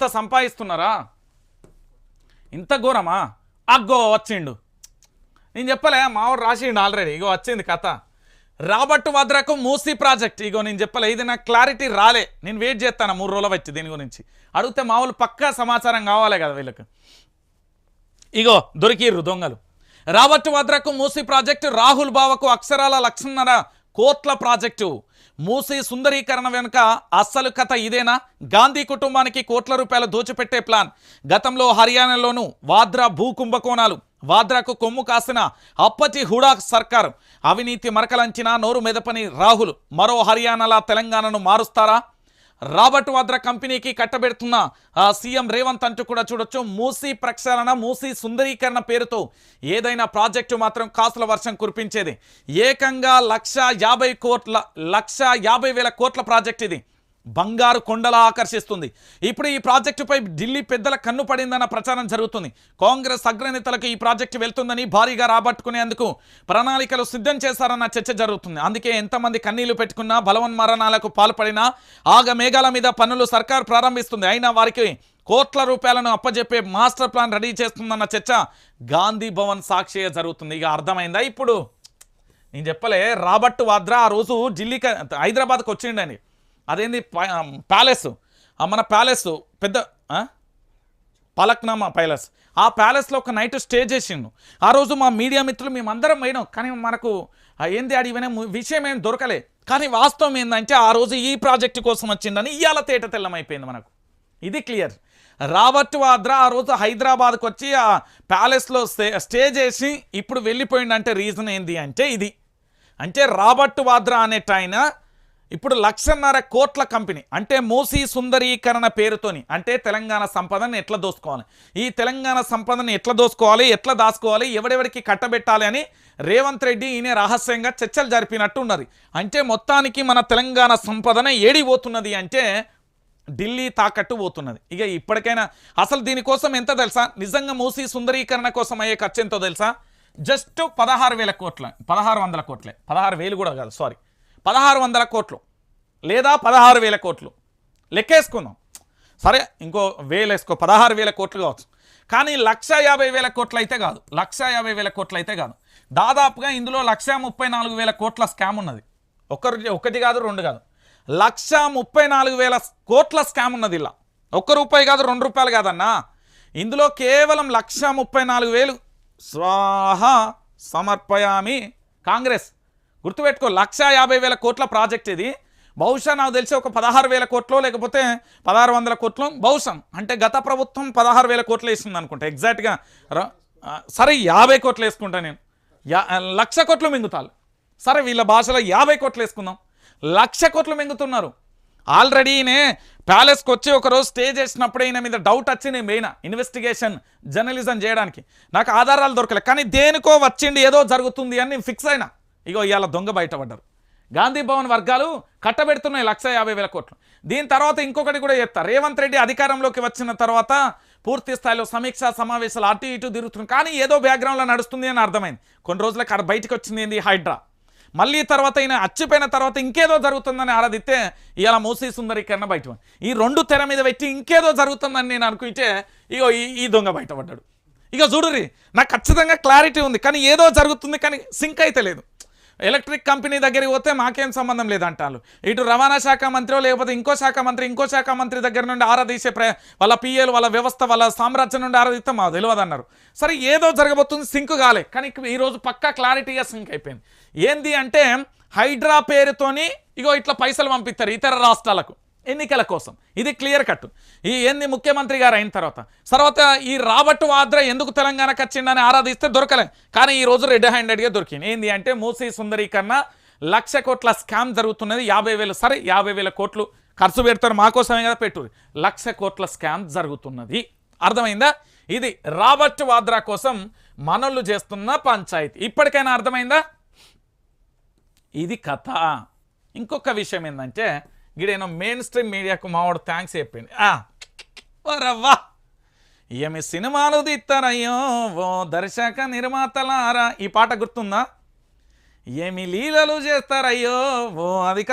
ఇంత సంపాదిస్తున్నారా? ఇంత ఘోరమా? అగ్గో వచ్చిండు. నేను చెప్పలే మావాడు రాసిండు ఆల్రెడీ ఇగో వచ్చింది కథ. రాబర్ట్ వద్రకు మూసీ ప్రాజెక్ట్. ఇగో నేను చెప్పలే ఇది నాకు క్లారిటీ రాలే. నేను వెయిట్ చేస్తాను మూడు రోజులు వచ్చి దీని గురించి. అడిగితే మామూలు పక్కా సమాచారం కావాలి కదా వీళ్ళకి. ఇగో దొరికిర్రు దొంగలు. రాబర్ట్ వద్రకు మూసీ ప్రాజెక్టు రాహుల్ బావకు అక్షరాల లక్షన్నర కోట్ల ప్రాజెక్టు. మూసీ సుందరీకరణ వెనుక అస్సలు కథ ఇదేనా? గాంధీ కుటుంబానికి కోట్ల రూపాయలు దోచిపెట్టే ప్లాన్. గతంలో హర్యానాలోను వాద్రా భూ కుంభకోణాలు. వాద్రాకు కొమ్ము కాసిన అప్పటి హుడా సర్కారు. అవినీతి మరకలంచిన నోరు మెదపని రాహుల్. మరో హర్యానాలా తెలంగాణను మారుస్తారా? రాబర్ట్ వాద్రా కంపెనీకి కట్టబెడుతున్న ఆ, సీఎం రేవంత్ అంటూ కూడా చూడొచ్చు. మూసీ ప్రక్షాళన మూసీ సుందరీకరణ పేరుతో ఏదైనా ప్రాజెక్టు మాత్రం కాసుల వర్షం కురిపించేది. ఏకంగా లక్ష యాభై కోట్ల లక్ష యాభై వేల కోట్ల ప్రాజెక్ట్ ఇది. బంగారు కొండలా ఆకర్షిస్తుంది. ఇప్పుడు ఈ ప్రాజెక్టుపై ఢిల్లీ పెద్దల కన్ను పడిందన్న ప్రచారం జరుగుతుంది. కాంగ్రెస్ అగ్రనేతలకు ఈ ప్రాజెక్టు వెళ్తుందని భారీగా రాబట్టుకునేందుకు ప్రణాళికలు సిద్ధం చేశారన్న చర్చ జరుగుతుంది. అందుకే ఎంతమంది కన్నీళ్ళు పెట్టుకున్నా బలవన్ మరణాలకు పాల్పడినా ఆగ మేఘాల మీద పనులు సర్కార్ ప్రారంభిస్తుంది. అయినా వారికి కోట్ల రూపాయలను అప్పజెప్పే మాస్టర్ ప్లాన్ రెడీ చేస్తుందన్న చర్చ గాంధీ భవన్ సాక్షిగా జరుగుతుంది. ఇక అర్థమైందా ఇప్పుడు? నేను చెప్పలే రాబర్ట్ వాద్రా ఆ రోజు ఢిల్లీకి హైదరాబాద్కి వచ్చిండని అదేంది? ప్యాలెస్. మన ప్యాలెస్ పెద్ద పలక్నామా ప్యాలెస్. ఆ ప్యాలెస్లో ఒక నైట్ స్టే చేసిండు. ఆ రోజు మా మీడియా మిత్రులు మేమందరం పోయినాం. కానీ మనకు ఏంది ఏంది అడిగిన విషయం ఏం దొరకలే. కానీ వాస్తవం ఏంటంటే ఆ రోజు ఈ ప్రాజెక్టు కోసం వచ్చిందని ఇవాళ తేట తెల్లమైపోయింది మనకు. ఇది క్లియర్. రాబర్ట్ వాద్రా ఆ రోజు హైదరాబాద్కి వచ్చి ఆ ప్యాలెస్లో స్టే స్టే చేసి ఇప్పుడు వెళ్ళిపోయిండంటే రీజన్ ఏంది అంటే ఇది. అంటే రాబర్ట్ వాద్రా అనేట ఆయన ఇప్పుడు లక్షన్నర కోట్ల కంపెనీ అంటే మూసీ సుందరీకరణ పేరుతోని అంటే తెలంగాణ సంపదను ఎట్లా దోసుకోవాలి? ఈ తెలంగాణ సంపదను ఎట్లా దోసుకోవాలి ఎట్లా దాచుకోవాలి ఎవడెవడికి కట్టబెట్టాలి అని రేవంత్ రెడ్డి ఈయన రహస్యంగా చర్చలు జరిపినట్టు ఉన్నది అంటే మొత్తానికి మన తెలంగాణ సంపదన ఏడిపోతున్నది అంటే ఢిల్లీ తాకట్టు పోతున్నది. ఇక ఇప్పటికైనా అసలు దీనికోసం ఎంత తెలుసా? నిజంగా మూసీ సుందరీకరణ కోసం అయ్యే ఖర్చు ఎంతో తెలుసా? జస్ట్ పదహారు వేల కోట్ల పదహారు వందల కోట్లే పదహారు వేలు కూడా కాదు సారీ పదహారు వందల కోట్లు లేదా పదహారు వేల కోట్లు. లెక్కేసుకుందాం. సరే ఇంకో వేలు వేసుకో పదహారు వేల కోట్లు కావచ్చు. కానీ లక్ష యాభై వేల కోట్లు అయితే కాదు. లక్ష యాభై వేల కోట్లు అయితే కాదు. దాదాపుగా ఇందులో లక్ష ముప్పై నాలుగు వేల కోట్ల స్కామ్ ఉన్నది. ఒకరు ఒకటి కాదు రెండు కాదు. లక్ష ముప్పై నాలుగు వేల కోట్ల స్కామ్ ఉన్నది ఇలా. ఒక్క రూపాయి కాదు రెండు రూపాయలు కాదన్నా. ఇందులో కేవలం లక్ష ముప్పై నాలుగు వేలు. స్వాహ సమర్పయామి కాంగ్రెస్. గుర్తుపెట్టుకో లక్ష యాభై వేల కోట్ల ప్రాజెక్ట్ ఇది. బహుశా నాకు తెలిసి ఒక పదహారు వేల కోట్లో లేకపోతే పదహారు వందల కోట్లు. బహుశా అంటే గత ప్రభుత్వం పదహారు వేల కోట్లు వేసింది అనుకుంటా. ఎగ్జాక్ట్గా సరే యాభై కోట్లు వేసుకుంటా నేను. లక్ష కోట్లు మింగుతారు. సరే వీళ్ళ భాషలో యాభై కోట్లు వేసుకుందాం. లక్ష కోట్లు మింగుతున్నారు. ఆల్రెడీ ప్యాలెస్కి వచ్చి ఒకరోజు స్టే చేసినప్పుడు ఈయన మీద డౌట్ వచ్చి నేను పోయినా ఇన్వెస్టిగేషన్ జర్నలిజం చేయడానికి. నాకు ఆధారాలు దొరకలే. కానీ దేనికో వచ్చిండి ఏదో జరుగుతుంది అని నేను ఫిక్స్ అయినా. ఇగో ఇవాళ దొంగ బయటపడ్డారు. గాంధీ భవన్ వర్గాలు కట్టబెడుతున్నాయి లక్ష యాభై వేల కోట్లు. దీని తర్వాత ఇంకొకటి కూడా చెప్తా రేవంత్ రెడ్డి అధికారంలోకి వచ్చిన తర్వాత పూర్తి స్థాయిలో సమీక్ష సమావేశాలు అటు ఇటు తిరుగుతున్నాయి కానీ ఏదో బ్యాక్గ్రౌండ్లో నడుస్తుంది అని అర్థమైంది. కొన్ని రోజులకు అక్కడ బయటకు వచ్చింది ఏంది హైడ్రా? మళ్ళీ తర్వాత ఈయన అచ్చిపోయిన తర్వాత ఇంకేదో జరుగుతుందని ఆరాధిస్తే ఇలా మూసీ సుందరీకరణ బయట ఈ రెండు తెర మీద పెట్టి ఇంకేదో జరుగుతుందని నేను అనుకుంటే ఇగో ఈ ఈ దొంగ బయటపడ్డాడు. ఇక చూడురి నాకు ఖచ్చితంగా క్లారిటీ ఉంది. కానీ ఏదో జరుగుతుంది కానీ సింక్ అయితే లేదు. ఎలక్ట్రిక్ కంపెనీ దగ్గరికి పోతే మాకేం సంబంధం లేదంటారు. ఇటు రవాణా శాఖ మంత్రి లేకపోతే ఇంకో శాఖ మంత్రి ఇంకో శాఖ మంత్రి దగ్గర నుండి ఆరాధీసే ప్ర వాళ్ళ పిఏలు వాళ్ళ వ్యవస్థ వాళ్ళ సామ్రాజ్యం నుండి ఆరాధిస్తే మాకు తెలియదన్నారు సరే ఏదో జరగబోతుంది సింక్ కాలే. కానీ ఈరోజు పక్కా క్లారిటీగా సింక్ అయిపోయింది. ఏంది అంటే హైడ్రా పేరుతోని ఇగో ఇట్లా పైసలు పంపిస్తారు ఇతర రాష్ట్రాలకు. ఎన్నికల కోసం. ఇది క్లియర్ కట్ ఈ ఎన్ని ముఖ్యమంత్రి గారు అయిన తర్వాత. తర్వాత ఈ రాబర్ట్ వాద్రా ఎందుకు తెలంగాణకు వచ్చిండని ఆరాధిస్తే దొరకలే. కానీ ఈ రోజు రెడ్ హ్యాండెడ్గా దొరికింది. ఏంది అంటే మూసీ సుందరీకరణ లక్ష కోట్ల స్కామ్ జరుగుతున్నది. యాభై వేలు సరే యాభై వేల కోట్లు ఖర్చు పెడతారు మాకోసమే కదా పెట్టు. లక్ష కోట్ల స్కామ్ జరుగుతున్నది. అర్థమైందా? ఇది రాబర్ట్ వాద్రా కోసం మనోళ్ళు చేస్తున్న పంచాయతీ. ఇప్పటికైనా అర్థమైందా? ఇది కథ. ఇంకొక విషయం ఏంటంటే గిడేనో మెయిన్ స్ట్రీమ్ మీడియాకు మావాడు థ్యాంక్స్ చెప్పింది ఆ, వరవ్వా ఏమి సినిమాలు తీస్తారయ్యో ఓ దర్శక నిర్మాతలారా ఈ పాట గుర్తుందా? ఏమి లీలలు చేస్తారయ్యో ఓ అధిక